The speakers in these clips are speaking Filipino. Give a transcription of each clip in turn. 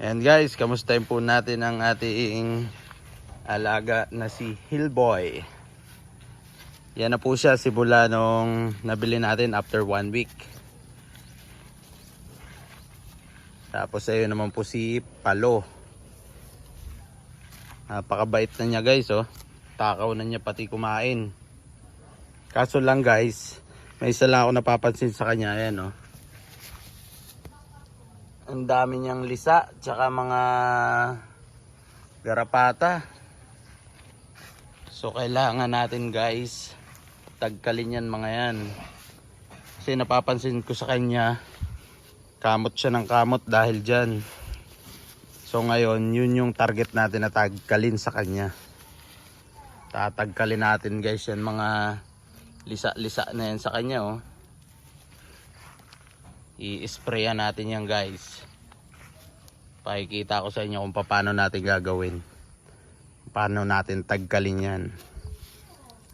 And guys, kamustahin po natin ang ating alaga na si Hillboy. Yan na po siya simula nung nabili natin after one week. Tapos ayun naman po si Palo. Napakabait na niya guys oh. Takaw na niya pati kumain. Kaso lang guys, may isa lang ako napapansin sa kanya. Ayan oh. Ang dami niyang lisa, tsaka mga garapata. So kailangan natin guys, tagkalin yan mga yan. Kasi napapansin ko sa kanya, kamot siya ng kamot dahil dyan. So ngayon, yun yung target natin na tagkalin sa kanya. Tatagkalin natin guys yan mga lisa-lisa na yan sa kanya oh i-sprayan natin yan guys. Pakikita ko sa inyo kung paano natin gagawin. Paano natin tagkalin yan.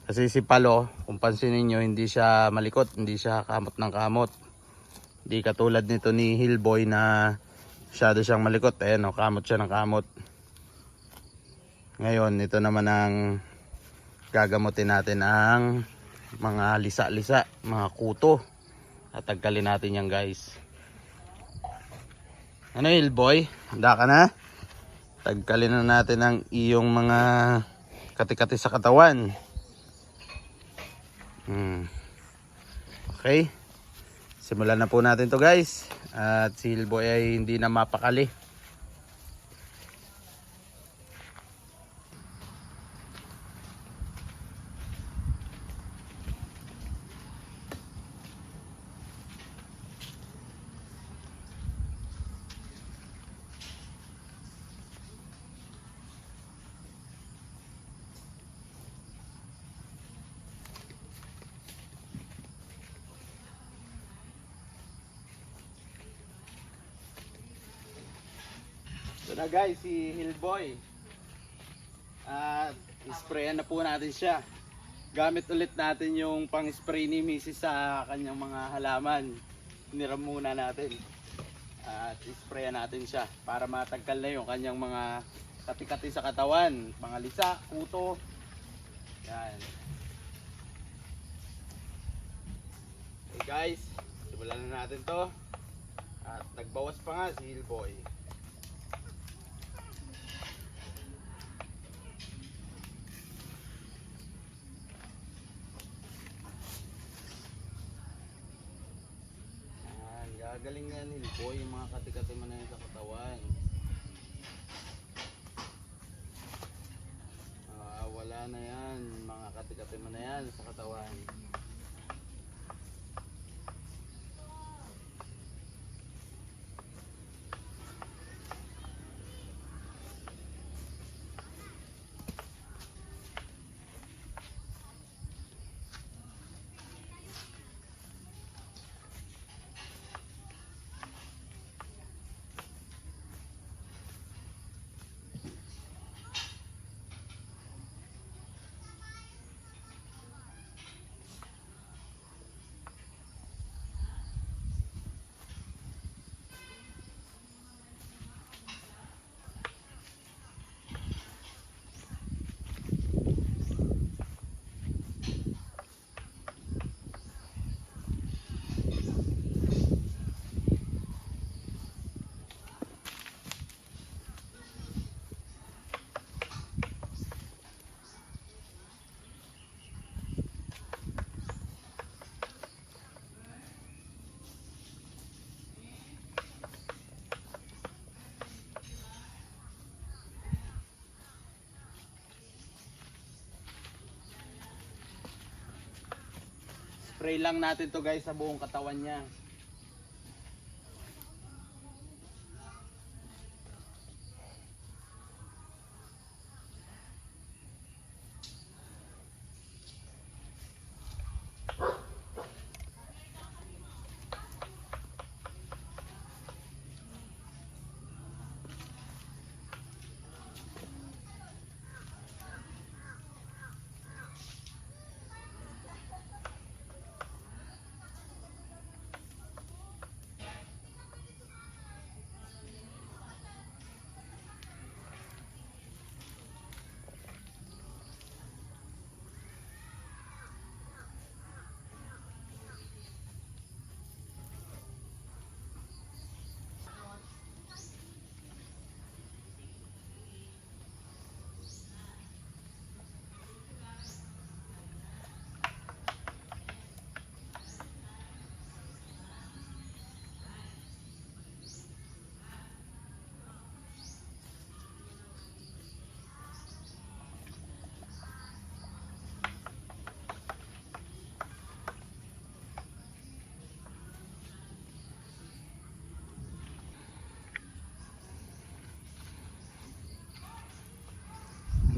Kasi si Palo kung pansinin nyo hindi siya malikot hindi siya kamot ng kamot. Hindi katulad nito ni Hillboy na masyado siyang malikot. Ayan o kamot siya ng kamot. Ngayon ito naman ang gagamutin natin ang mga lisa-lisa mga kuto Tatagkalin natin yan guys. Ano Hillboy? Handa ka na? Tagkalin na natin ang iyong mga kati-kati sa katawan. Hmm. Okay. Simulan na po natin to guys. At si Hillboy ay hindi na mapakali. Ito na guys, Hillboy. At isprayan na po natin siya. Gamit ulit natin yung pang-spray ni Mrs. sa kanyang mga halaman. Hiniram muna natin. At isprayan natin siya para matagkal na yung kanyang mga kati-kati sa katawan. Mga lisa, kuto. Yan. Okay guys, simulan na natin to. At nagbawas pa nga si Hillboy. Yan, gagaling nga ni Boy yung mga katikati mo na yun sa katawan. Ah, wala na yan, mga katikati mo na yan sa katawan. Spray lang natin to guys sa buong katawan niya.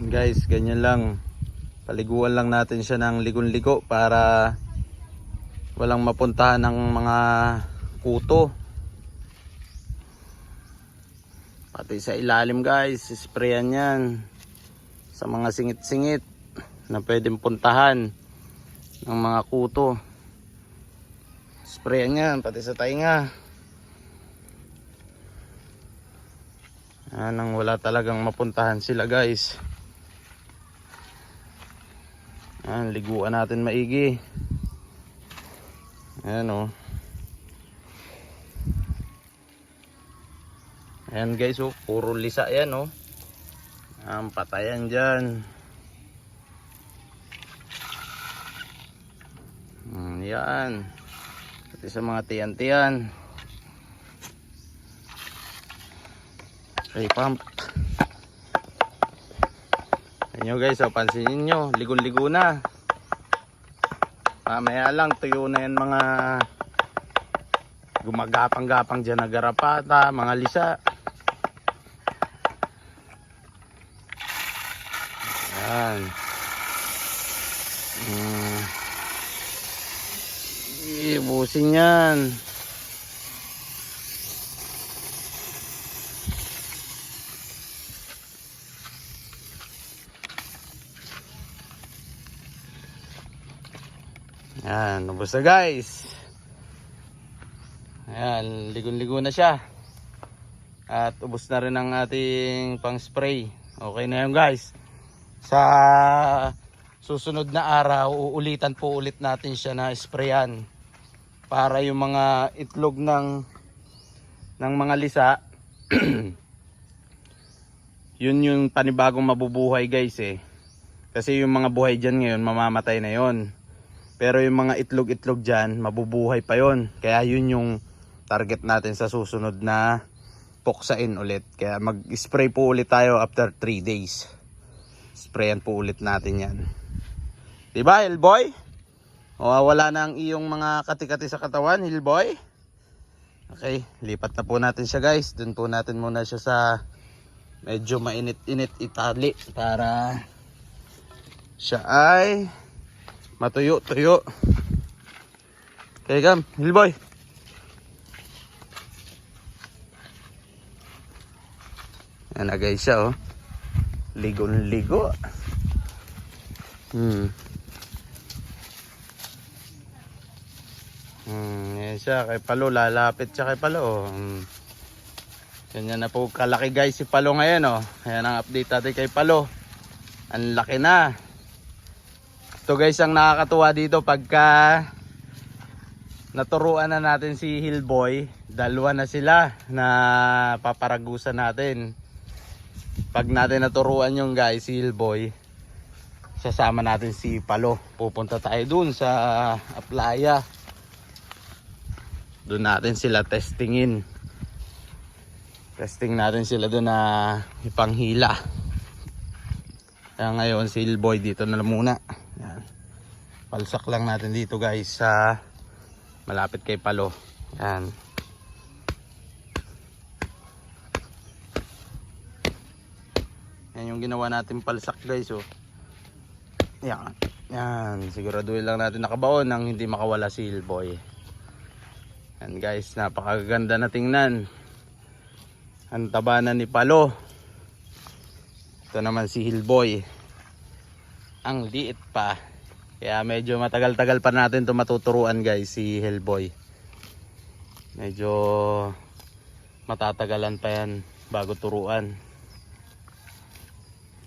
Guys, ganyan lang. Paliguan lang natin siya ng ligon-ligo para walang mapuntahan ng mga kuto. Pati sa ilalim guys, sprayan yan. Sa mga singit-singit na pwedeng puntahan ng mga kuto. Sprayan yan, pati sa tainga. Yan ang wala talagang mapuntahan sila guys. Yan, liguan natin maigi. Ayan o. Ayan guys oh, puro lisa yan oh. Ang patayan dyan. Hmm, yan. Pati sa mga tiyan-tiyan. Okay, pump. Ayan nyo guys, oh, pansinin nyo, ligon-ligo na. Mamaya lang, tuyo na yan mga gumagapang-gapang dyan na garapata, mga lisa. Yan. Hmm. Ibusin yan. Yan, ubos na guys. Ayan, ligon-ligo na siya. At ubos na rin ang ating pang spray. Okay na yun guys. Sa susunod na araw, uulitan po ulit natin siya na sprayan. Para yung mga itlog ng ng mga lisa yun yung panibagong mabubuhay guys eh. Kasi yung mga buhay dyan ngayon, mamamatay na yon. Pero yung mga itlog-itlog dyan, mabubuhay pa yon. Kaya yun yung target natin sa susunod na puksain ulit. Kaya mag-spray po ulit tayo after 3 days. Sprayan po ulit natin yan. Diba, Hillboy? O wala na ang iyong mga katikati sa katawan, Hillboy? Okay, lipat na po natin siya guys. Doon po natin muna siya sa medyo mainit-init itali para siya ay matuyo-tuyo. Okay, Gam, Hillboy. Yan na guys siya oh. Ligon-ligo. Hmm. Hmm, yan siya kay Palo, lalapit siya kay Palo. oh. Hmm. Ganyan na po kalaki guys si Palo ngayon oh. Ayan ang update natin kay Palo. Ang laki na. Ito guys ang nakakatuwa dito pagka naturuan na natin si Hillboy. Dalawa na sila na paparagusan natin. Pag natin naturuan yung guys si Hillboy, sasama natin si Palo. Pupunta tayo dun sa Aplaya. Doon natin sila testingin. Testing natin sila doon na ipanghila. Kaya ngayon si Hillboy dito na muna. Yan. Palsak lang natin dito guys sa malapit kay Palo. Yan. Yan yung ginawa natin palsak guys oh. Yan. Yan. Siguraduhin lang natin nakabaon nang hindi makawala si Hillboy. Yan guys, napakaganda na tingnan. Ang tabanan ni Palo. Ito naman si Hillboy. Ang liit pa. Kaya medyo matagal-tagal pa natin ito matuturuan guys si Hillboy. Medyo matatagalan pa yan bago turuan.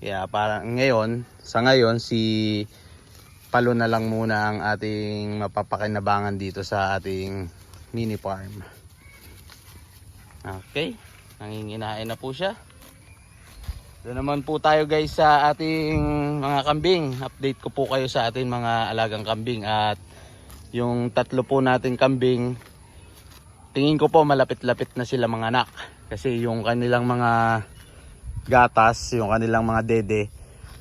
Kaya parang ngayon, sa ngayon si Palo na lang muna ang ating mapapakinabangan dito sa ating mini farm. Okay, nanginginain na po siya. Doon naman po tayo guys sa ating mga kambing. Update ko po kayo sa ating mga alagang kambing at yung tatlo po nating kambing tingin ko po malapit-lapit na sila mga anak kasi yung kanilang mga gatas, yung kanilang mga dede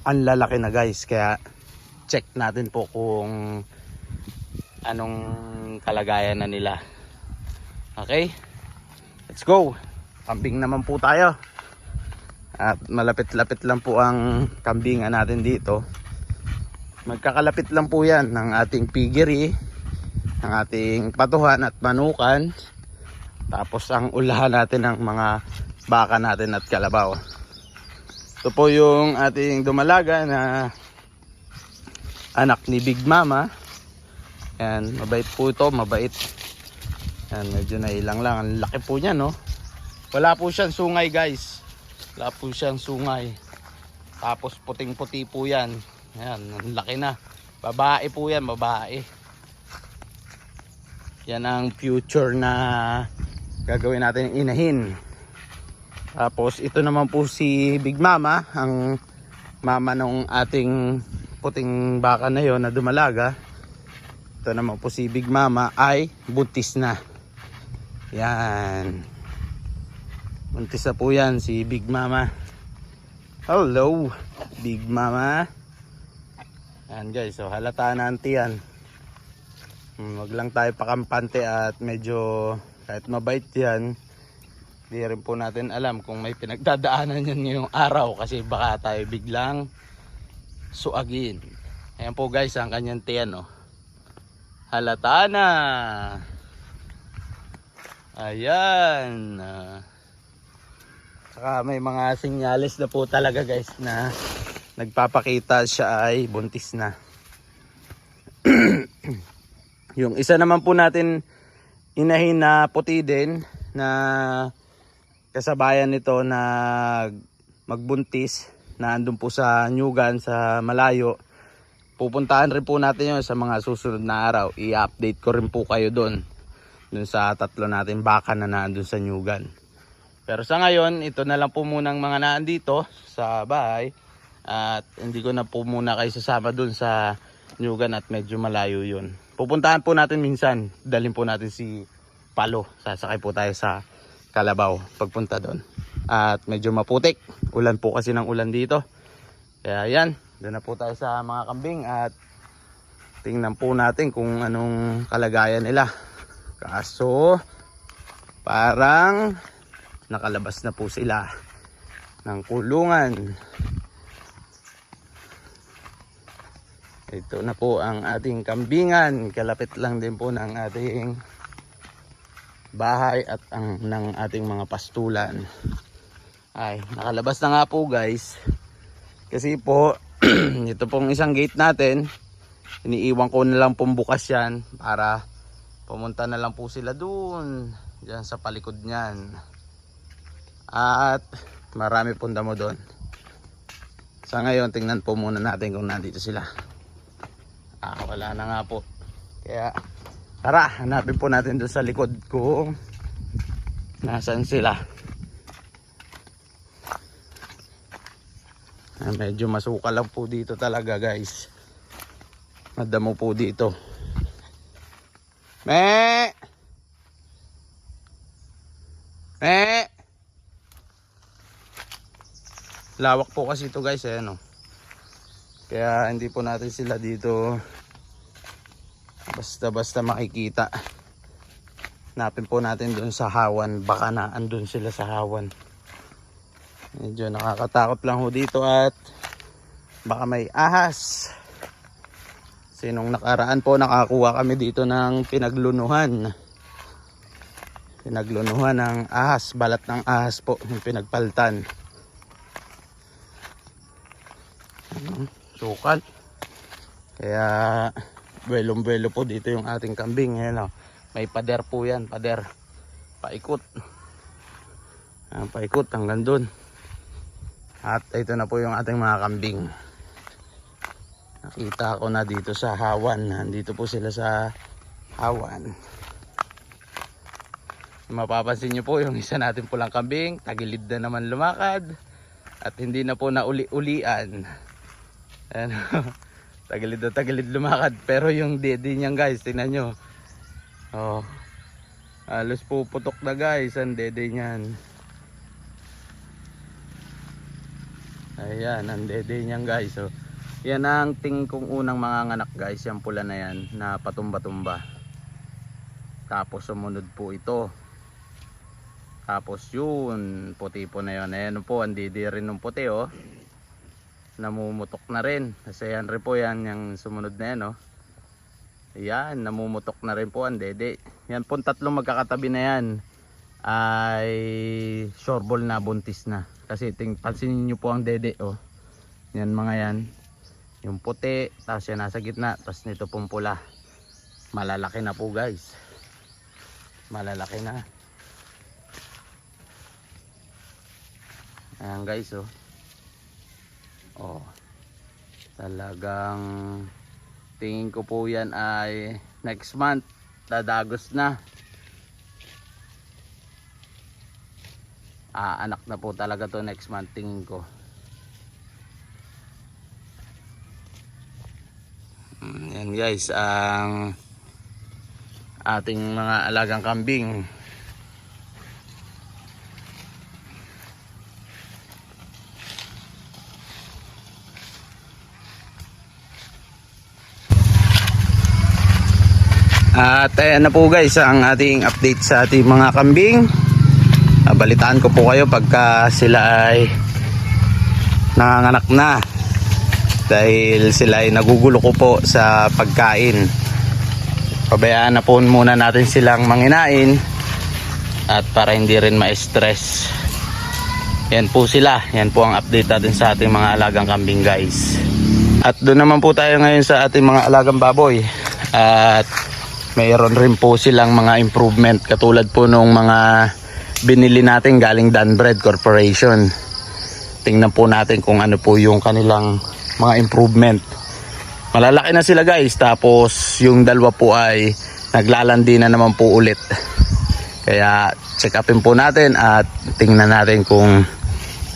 ang lalaki na guys kaya check natin po kung anong kalagayan na nila. Okay? Let's go. Kambing naman po tayo. At malapit-lapit lang po ang kambingan natin dito. Magkakalapit lang po yan ng ating piggery, ng ating patuhan at manukan. Tapos ang ulahan natin ng mga baka natin at kalabaw. Ito po yung ating dumalaga na anak ni Big Mama. Yan, mabait po ito, mabait. Yan, medyo nailang lang. Ang laki po niya, no? Wala po siyang sungay, guys. Wala po siyang sungay. Tapos puting-puti po yan. Yan, ang laki na. Babae po yan, babae. Yan ang future na gagawin natin inahin. Tapos ito naman po si Big Mama, ang mama ng ating puting baka na yon na dumalaga. Ito naman po si Big Mama ay buntis na. Yan. Buntis na po yan si Big Mama. Hello, Big Mama. Yan guys, so halata na auntie yan. Hmm, Wag lang tayo pakampante at medyo kahit mabait yan. Di rin po natin alam kung may pinagdadaanan yan ngayong araw kasi baka tayo biglang suagin. Ayan po guys ang kanyang tiyan oh. Halata na. Ayan. ah. Saka may mga senyales na po talaga guys na nagpapakita siya ay buntis na. Yung isa naman po natin inahin na puti din na kasabayan nito na magbuntis na andun po sa Nyugan sa malayo. Pupuntahan rin po natin yun sa mga susunod na araw. I-update ko rin po kayo doon. Doon sa tatlo natin baka na naandun sa Nyugan. Pero sa ngayon, ito na lang po muna ang mga naandito sa bahay. At hindi ko na po muna kayo sasama doon sa Nyugan at medyo malayo yun. Pupuntahan po natin minsan. Dalhin po natin si Palo. Sasakay po tayo sa Kalabaw pagpunta doon. At medyo maputik. Ulan po kasi ng ulan dito. Kaya yan, doon na po tayo sa mga kambing at tingnan po natin kung anong kalagayan nila. Kaso parang nakalabas na po sila ng kulungan. Ito na po ang ating kambingan. Kalapit lang din po ng ating bahay at ang ng ating mga pastulan. Ay, nakalabas na nga po guys. Kasi po, ito pong isang gate natin. Iniiwan ko na lang pong bukas yan para pumunta na lang po sila doon. Diyan sa palikod niyan. At marami pong damo doon. Sa ngayon, tingnan po muna natin kung nandito sila. Ah, wala na nga po. Kaya, tara, hanapin po natin doon sa likod kung nasan sila. Ah, medyo masukal lang po dito talaga guys. Madamo po dito. Me! Me! Lawak po kasi ito guys eh no. Kaya hindi po natin sila dito basta basta makikita. Napin po natin doon sa hawan. Baka na andun sila sa hawan. Medyo nakakatakot lang ho dito at baka may ahas. Sinong nakaraan po nakakuha kami dito ng pinaglunuhan. Pinaglunuhan ng ahas, balat ng ahas po, yung pinagpaltan. Sukal. Kaya buwelong-buwelo po dito yung ating kambing. Ayan o. May pader po yan, pader. Paikot. Ayan, paikot hanggang dun. At ito na po yung ating mga kambing. Nakita ko na dito sa Hawan. Nandito po sila sa Hawan. Mapapansin nyo po yung isa natin pulang kambing. Tagilid na naman lumakad. At hindi na po nauli-ulian. Ayan. tagilid na tagilid lumakad. Pero yung dede niyan guys, tingnan nyo. Oh. Halos puputok na guys ang dede niyan. Ayan, ang dede niyan guys. So, yan ang tingin kong unang mga nganak guys. Yung pula na yan na patumba-tumba. Tapos sumunod po ito. Tapos yun, puti po na yun. Ayan po, ang didi rin ng puti oh. Namumutok na rin. Kasi yan rin po yan, yung sumunod na yan oh. Ayan, namumutok na rin po ang dede. Yan po tatlong magkakatabi na yan ay sure ball na buntis na. Kasi ting pansinin niyo po ang dede oh. Yan mga yan. Yung puti, tapos yan nasa gitna, tapos nito pong pula. Malalaki na po guys. Malalaki na. Ayan guys oh. Oh. Talagang tingin ko po yan ay next month dadagos na. Ah, anak na po talaga to next month tingin ko. Mm, Yan guys, ang ating mga alagang kambing. At ayan na po guys ang ating update sa ating mga kambing. Ah, Balitaan ko po kayo pagka sila ay nanganganak na. Dahil sila ay nagugulo ko po sa pagkain. Pabayaan na po muna natin silang manginain. At para hindi rin ma-stress. Yan po sila. Yan po ang update natin sa ating mga alagang kambing guys. At doon naman po tayo ngayon sa ating mga alagang baboy. At mayroon rin po silang mga improvement katulad po nung mga binili natin galing Danbred Corporation. Tingnan po natin kung ano po yung kanilang mga improvement. Malalaki na sila guys tapos yung dalawa po ay naglalandi na naman po ulit. Kaya check upin po natin at tingnan natin kung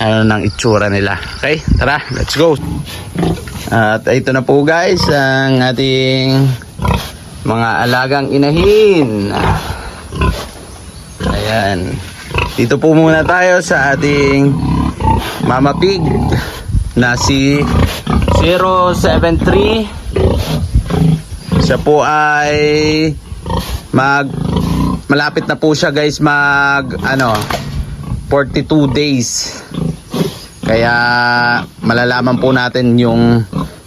ano nang itsura nila. Okay, tara, let's go. At ito na po guys ang ating mga alagang inahin. Ayan. Dito po muna tayo sa ating Mama Pig na si 073. Siya po ay mag malapit na po siya guys mag ano 42 days. Kaya malalaman po natin yung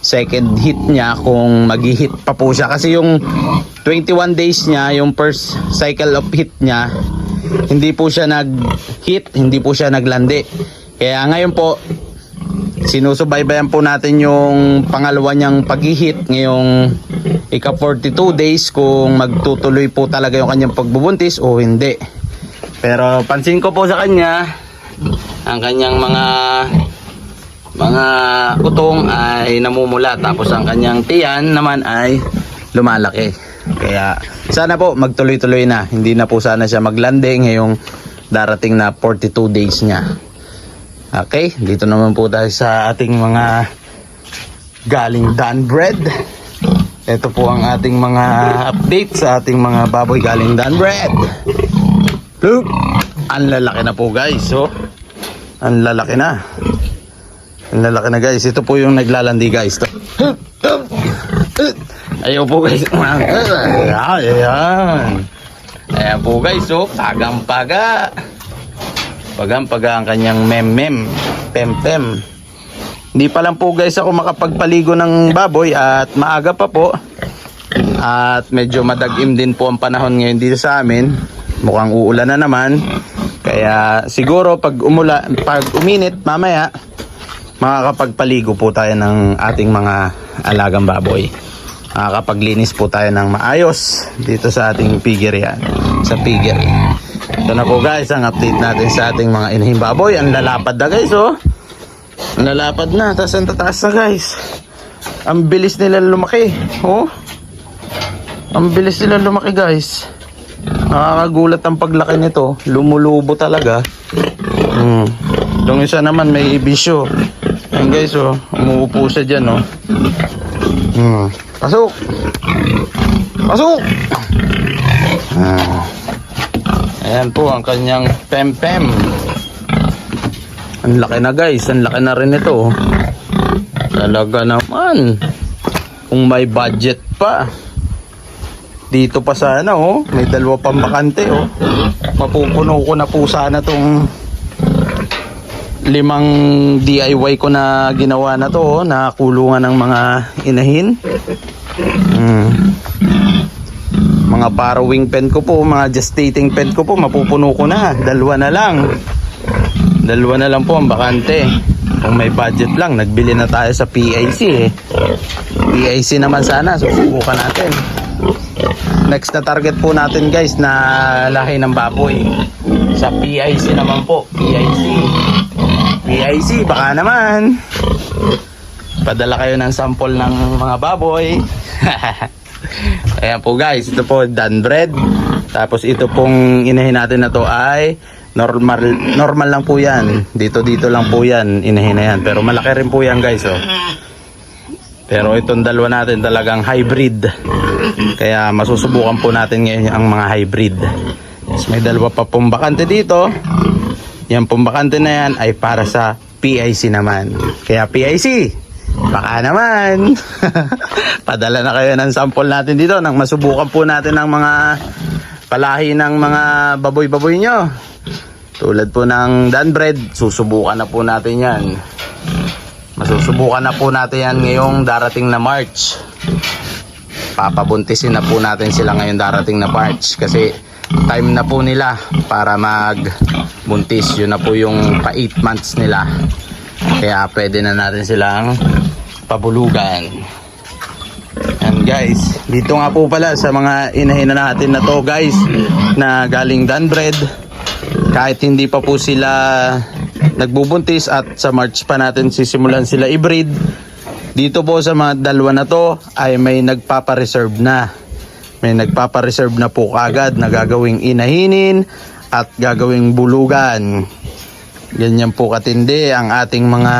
second hit niya kung mag-hit pa po siya. Kasi yung 21 days niya yung first cycle of hit niya hindi po siya nag-hit hindi po siya naglandi. Kaya ngayon po sinusubaybayan po natin yung pangalawa niyang pag-hit ngayong ika 42 days kung magtutuloy po talaga yung kanyang pagbubuntis o hindi. Pero pansin ko po sa kanya ang kanyang mga mga utong ay namumula tapos ang kanyang tiyan naman ay lumalaki. Kaya sana po magtuloy-tuloy na. Hindi na po sana siya maglanding ngayong darating na 42 days niya. Okay, dito naman po tayo sa ating mga galing Danbred. Ito po ang ating mga update sa ating mga baboy galing Danbred. Look, ang lalaki na po guys. So, ang lalaki na. Ang lalaki na guys. Ito po yung naglalandi guys. Ayaw po guys. Ayan. Ayan po guys. So, pagang-paga. Pagang-paga ang kanyang mem-mem. Pem-pem. Hindi pa lang po guys ako makapagpaligo ng baboy at maaga pa po. At medyo madagim din po ang panahon ngayon dito sa amin. Mukhang uulan na naman. Kaya siguro pag umula, pag uminit mamaya, makakapagpaligo po tayo ng ating mga alagang baboy. Makakapaglinis po tayo ng maayos dito sa ating piggery yan. Sa piggery. Ito na po guys ang update natin sa ating mga inahing baboy. Ang lalapad na guys oh. Ang lalapad na. Tapos ang tataas na guys. Ang bilis nila lumaki. Oh. Ang bilis nila lumaki guys. Nakakagulat ang paglaki nito. Lumulubo talaga. Hmm. Yung isa naman may ibisyo. Ayan guys oh. Umuupo siya dyan oh. Hmm. Pasok! Pasok! Ah. Ayan po ang kanyang pem-pem. Ang laki na guys. Ang laki na rin ito. oh. Talaga naman. Kung may budget pa. Dito pa sana oh, may dalawa pang bakante oh. Mapupuno ko na po sana tong limang DIY ko na ginawa na to oh, na kulungan ng mga inahin. Mm. Mga parawing pen ko po, mga gestating pen ko po, mapupuno ko na. Dalawa na lang. Dalawa na lang po ang bakante. Kung may budget lang, nagbili na tayo sa PIC eh. PIC naman sana, susubukan natin. Next na target po natin guys na lahi ng baboy. Sa PIC naman po. PIC. PIC, baka naman. Padala kayo ng sample ng mga baboy. Ayan po guys, ito po done bread. Tapos ito pong inahin natin na to ay normal normal lang po yan. Dito dito lang po yan, inahin na yan. Pero malaki rin po yan guys oh. Pero itong dalawa natin talagang hybrid. Kaya masusubukan po natin ngayon ang mga hybrid. Tapos may dalawa pa pong bakante dito. Yan pong bakante na yan ay para sa PIC naman. Kaya PIC, baka naman. Padala na kayo ng sample natin dito nang masubukan po natin ang mga palahi ng mga baboy-baboy nyo. Tulad po ng Danbred, susubukan na po natin yan. Masusubukan na po natin yan ngayong darating na March. Papabuntisin na po natin sila ngayong darating na March kasi time na po nila para magbuntis. Yun na po yung pa 8 months nila. Kaya pwede na natin silang pabulugan. And guys, dito nga po pala sa mga inahin na natin na to guys na galing Danbred kahit hindi pa po sila nagbubuntis at sa March pa natin sisimulan sila i-breed dito po sa mga dalawa na to ay may nagpapa-reserve na may nagpapa-reserve na po kagad na gagawing inahinin at gagawing bulugan ganyan po katindi ang ating mga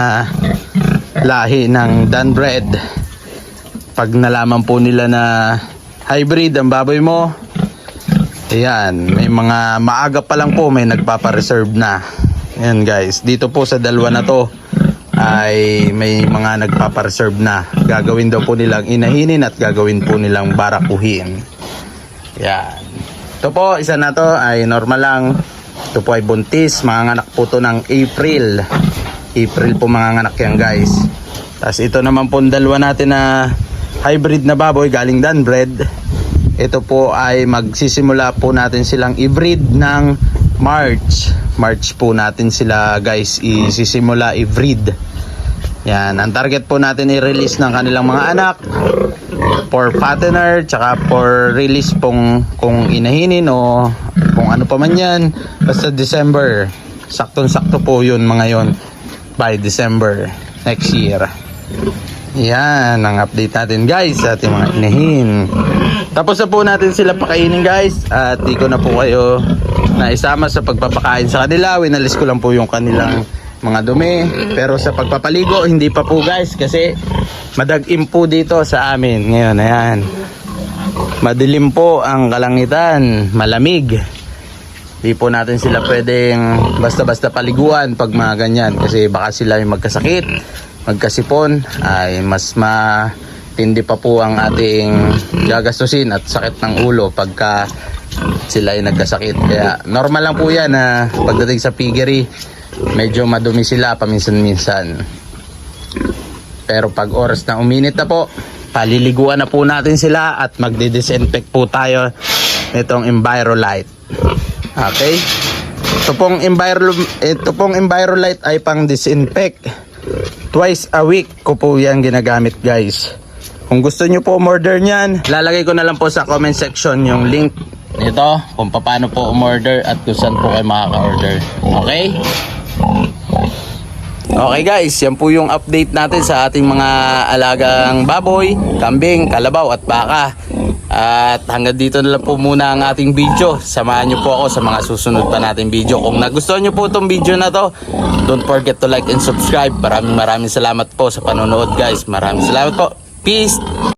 lahi ng Danbred pag nalaman po nila na hybrid ang baboy mo Ayan, may mga maaga pa lang po may nagpapa-reserve na. Ayan guys, dito po sa dalawa na to ay may mga nagpapa-reserve na. Gagawin daw po nilang inahinin at gagawin po nilang barakuhin. Ayan. Ito po, isa na to ay normal lang. Ito po ay buntis, mga anak po to ng April. April po mga anak yan guys. Tapos ito naman po dalawa natin na hybrid na baboy galing Danbred. Ito po ay magsisimula po natin silang i-breed ng March. March po natin sila guys isisimula i-breed. Yan, ang target po natin i-release ng kanilang mga anak for fattener tsaka for release pong kung inahinin o kung ano pa man yan. Basta December saktong-sakto po yun mga yon by December next year. Yan ang update natin guys sa ating mga inahin. Tapos na po natin sila pakainin guys at di ko na po kayo na isama sa pagpapakain sa kanila. Winalis ko lang po yung kanilang mga dumi. Pero sa pagpapaligo hindi pa po guys kasi madagim po dito sa amin. Ngayon ayan. Madilim po ang kalangitan. Malamig. Di po natin sila pwedeng basta-basta paliguan pag mga ganyan. Kasi baka sila yung magkasakit magkasipon ay mas matindi pa po ang ating gagastusin at sakit ng ulo pagka sila ay nagkasakit. Kaya normal lang po yan na pagdating sa piggery medyo madumi sila paminsan-minsan. Pero pag oras na uminit na po paliliguan na po natin sila at magdi-disinfect po tayo nitong Envirolite okay? Ito pong Enviro ito pong Envirolite ay pang disinfect. Twice a week ko po yan ginagamit guys. Kung gusto nyo po umorder nyan lalagay ko na lang po sa comment section yung link nito kung paano po umorder at kung saan po kayo makaka-order okay Okay guys, yan po yung update natin sa ating mga alagang baboy, kambing, kalabaw at baka. At hanggang dito na lang po muna ang ating video. Samahan nyo po ako sa mga susunod pa nating video. Kung nagustuhan nyo po itong video na to, don't forget to like and subscribe. Maraming maraming salamat po sa panonood guys. Maraming salamat po. Peace!